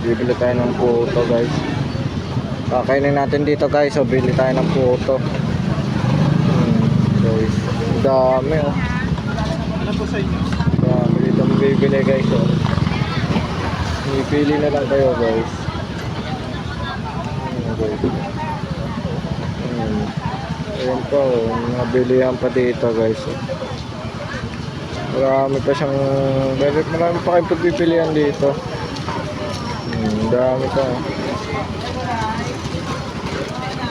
Bibili tayo ng puto guys. Kakainin natin dito guys. So bili tayo ng puto. Hmm, guys. Dami oh. Ano? Dami dito bibili guys oh. Pili na lang kayo guys. Hmm, guys. Hmm. Ayan pa oh. Mga bilihan pa dito guys oh. Marami pa siyang marami marami pa kayong pagpipilian dito. Hmm, dami pa.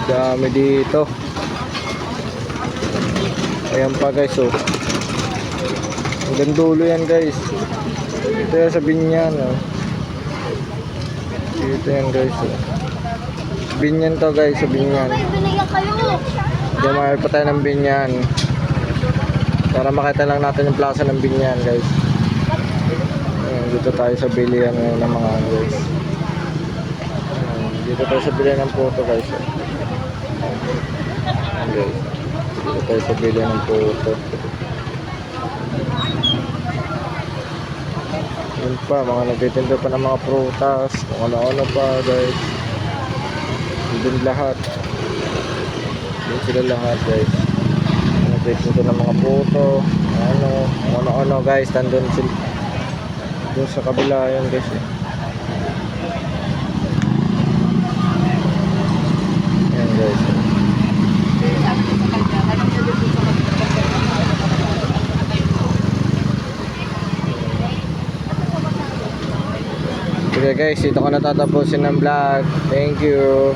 Dami dito. Ayan pa guys oh. Hanggang dulo yan guys. Dito yan sa binyan oh. Dito yan guys oh. Binyan to guys sa binyan. Ay, binigyan kayo. Dumayal pa tayo ng binyan. Para makita lang natin yung plaza ng binyan guys. Dito tayo sa bilihan ngayon ng mga ano, guys. Dito tayo sa bilihan ng puto guys. Dito tayo sa bilihan ng puto. Yun pa, mga nagtitinda pa ng mga prutas, kung ano-ano pa guys. Doon lahat. Doon sila lahat guys. Nagtitinda ng mga puto, ano, kung ano-ano guys, nandun sila. Doon sa kabila yun guys. Eh. Ayan guys. Sige guys, dito ko natatapusin ng vlog. Thank you.